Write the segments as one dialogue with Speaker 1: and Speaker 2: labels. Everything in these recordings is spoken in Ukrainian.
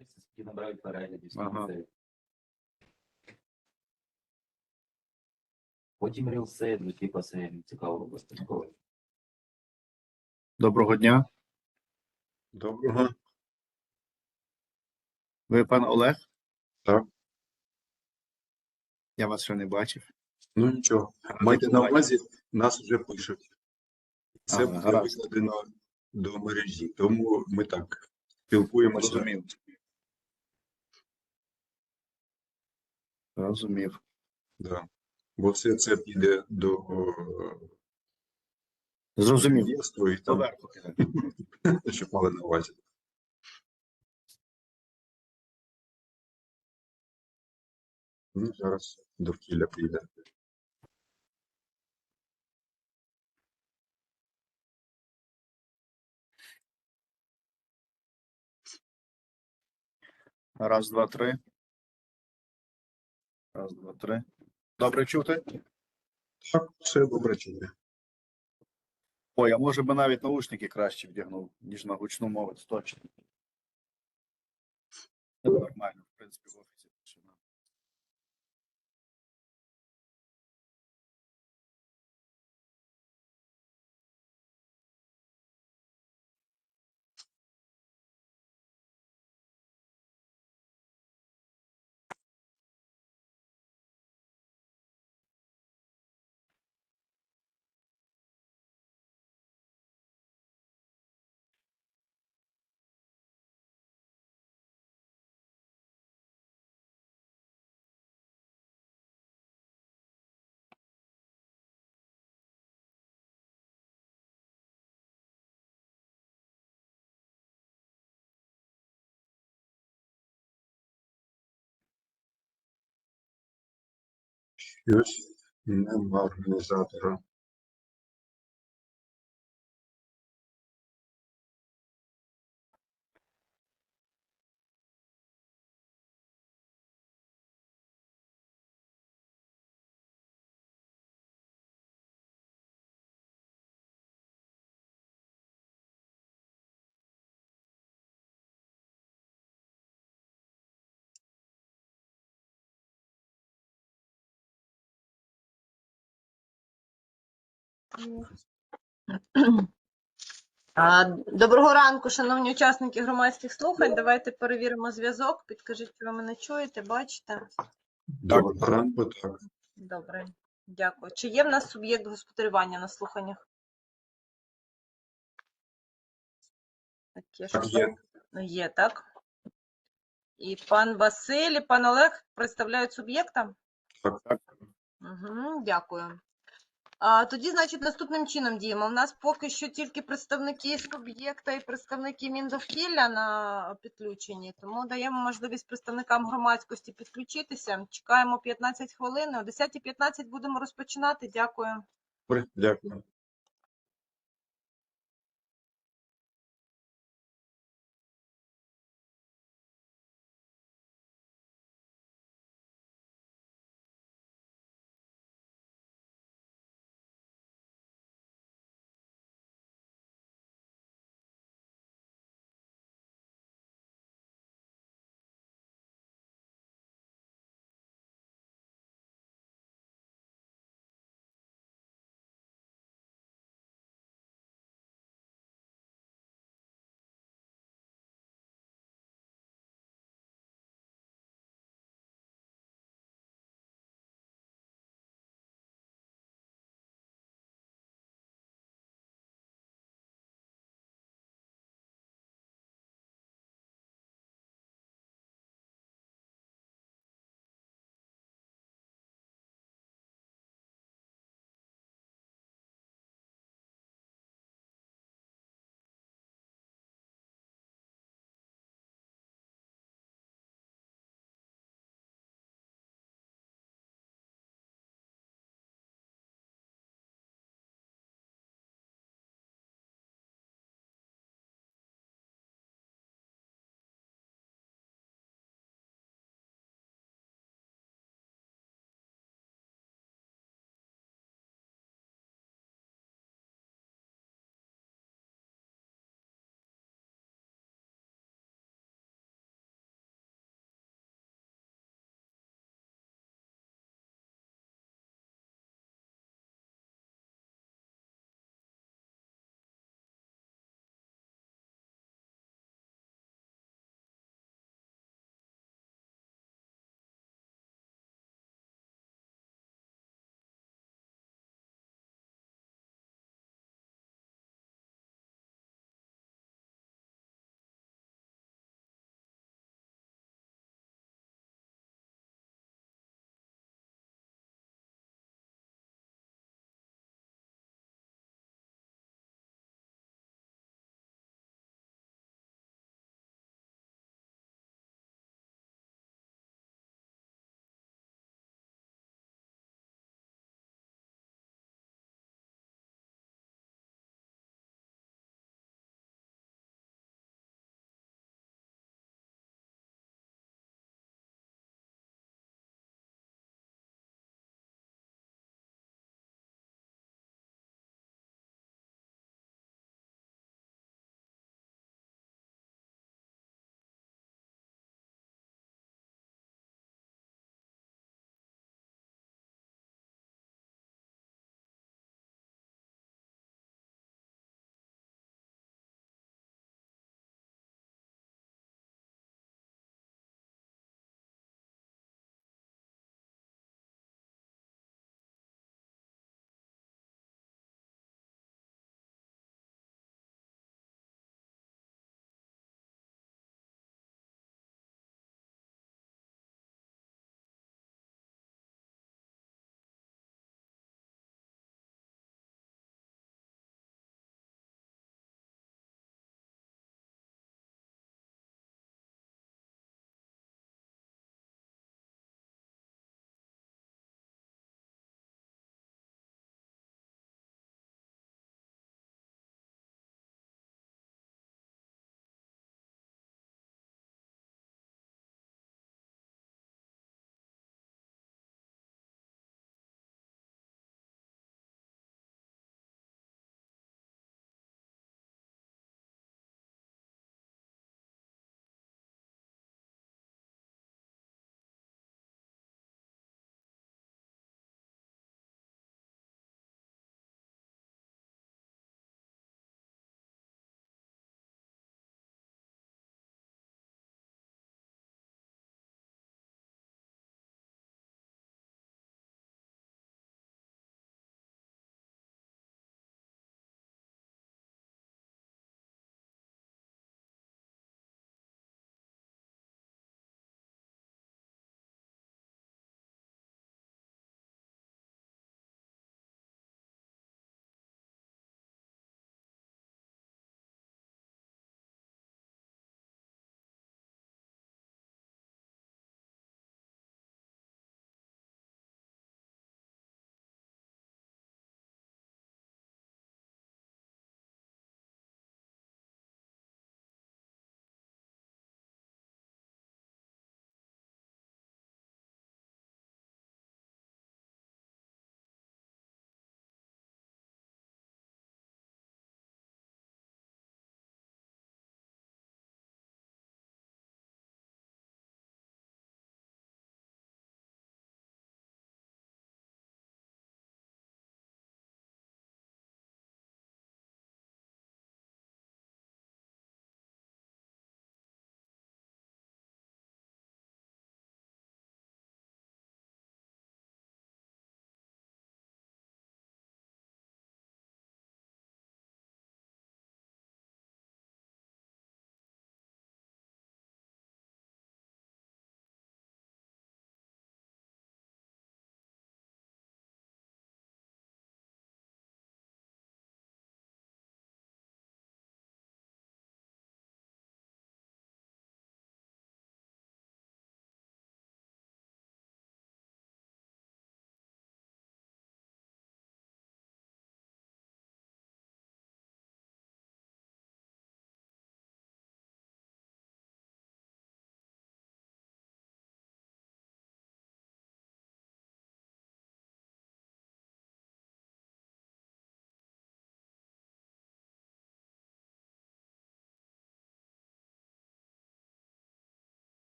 Speaker 1: які набирають переглядів.
Speaker 2: Ага.
Speaker 1: Це. Потім ну, типу, це цікаво робити.
Speaker 2: Доброго дня.
Speaker 3: Доброго.
Speaker 2: Ви пан Олег?
Speaker 3: Так.
Speaker 2: Я вас ще не бачив.
Speaker 3: Ну нічого. Майте на увазі, нас вже пишуть. Це
Speaker 2: Ага,
Speaker 3: буде
Speaker 2: гаразд.
Speaker 3: викладено до мережі, тому ми так спілкуємося.
Speaker 2: Розумів.
Speaker 3: Да. Бо все це піде до
Speaker 2: Зрозумів.
Speaker 3: реєстру і там,
Speaker 2: Поверху піде.
Speaker 3: мали на увазі. Ну, зараз довкілля прийде.
Speaker 2: Раз, два, три. Раз, два, три. Добре чути?
Speaker 3: Так, все добре чути.
Speaker 2: Ой, а може би навіть наушники краще вдягнув, ніж на гучну мову, точно. Це нормально, в принципі,
Speaker 3: yüz. Minnem var
Speaker 4: mezadırım. Доброго ранку, шановні учасники громадських слухань. Давайте перевіримо зв'язок. Підкажіть, чи ви мене чуєте, бачите?
Speaker 3: Доброго ранку, так.
Speaker 4: Добре, дякую. Чи є в нас суб'єкт господарювання на слуханнях? Таке
Speaker 3: Так,
Speaker 4: що
Speaker 3: є.
Speaker 4: є, так? І пан Василь, і пан Олег представляють суб'єкта?
Speaker 3: Так.
Speaker 4: Угу, дякую. Тоді, значить, наступним чином діємо. У нас поки що тільки представники суб'єкта і представники Міндовкілля на підключенні, тому даємо можливість представникам громадськості підключитися. Чекаємо 15 хвилин. О 10.15 будемо розпочинати. Дякую.
Speaker 3: Дякую.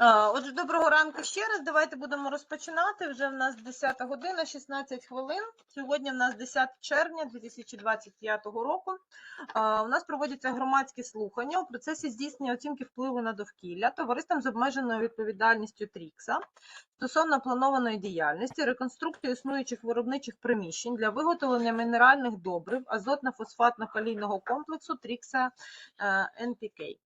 Speaker 4: Отже, доброго ранку ще раз. Давайте будемо розпочинати. Вже в нас 10 година, 16 хвилин. Сьогодні в нас 10 червня 2025 року. У нас проводяться громадські слухання у процесі здійснення оцінки впливу на довкілля товариством з обмеженою відповідальністю Трікса стосовно планованої діяльності, реконструкції існуючих виробничих приміщень для виготовлення мінеральних добрив азотно-фосфатно-калійного комплексу Трікса е, НПК.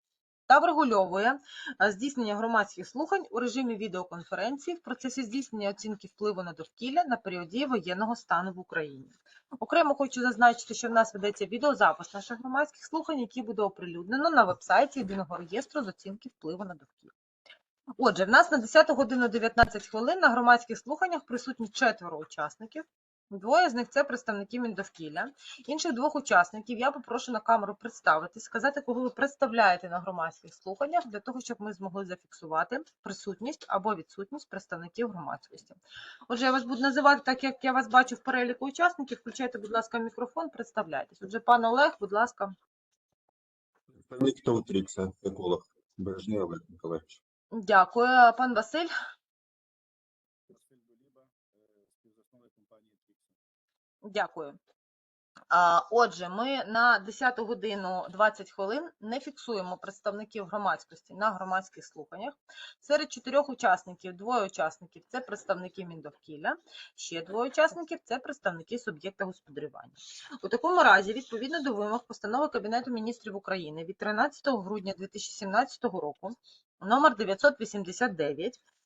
Speaker 4: та врегульовує е, здійснення громадських слухань у режимі відеоконференції в процесі здійснення оцінки впливу на довкілля на період дії воєнного стану в Україні. Окремо хочу зазначити, що в нас ведеться відеозапис наших громадських слухань, які буде оприлюднено на вебсайті єдиного реєстру з оцінки впливу на довкілля. Отже, в нас на 10 годину 19 хвилин на громадських слуханнях присутні четверо учасників. Двоє з них це представники Міндовкілля. Інших двох учасників я попрошу на камеру представитись, сказати, кого ви представляєте на громадських слуханнях, для того, щоб ми змогли зафіксувати присутність або відсутність представників громадськості. Отже, я вас буду називати так, як я вас бачу в переліку учасників. Включайте, будь ласка, мікрофон, представляйтесь. Отже, пан Олег, будь ласка.
Speaker 3: Представник ТОВ еколог. Бережний Олег Миколаївич.
Speaker 4: Дякую. Пан Василь,
Speaker 2: Василь е, співзасновник компанії Трікса.
Speaker 4: дякую. Отже, ми на 10 годину 20 хвилин не фіксуємо представників громадськості на громадських слуханнях. Серед чотирьох учасників двоє учасників це представники Міндовкілля, ще двоє учасників це представники суб'єкта господарювання. У такому разі, відповідно до вимог постанови Кабінету міністрів України від 13 грудня 2017 року, номер 989,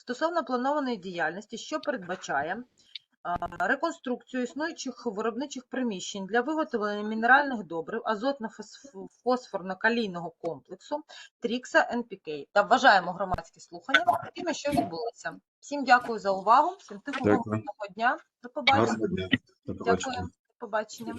Speaker 4: стосовно планованої діяльності, що передбачає реконструкцію існуючих виробничих приміщень для виготовлення мінеральних добрив азотно-фосфорно-калійного комплексу Трікса НПК та вважаємо громадські слухання такими, що відбулися. Всім дякую за увагу, всім тихого дня. До побачення. Дякую.
Speaker 3: До побачення.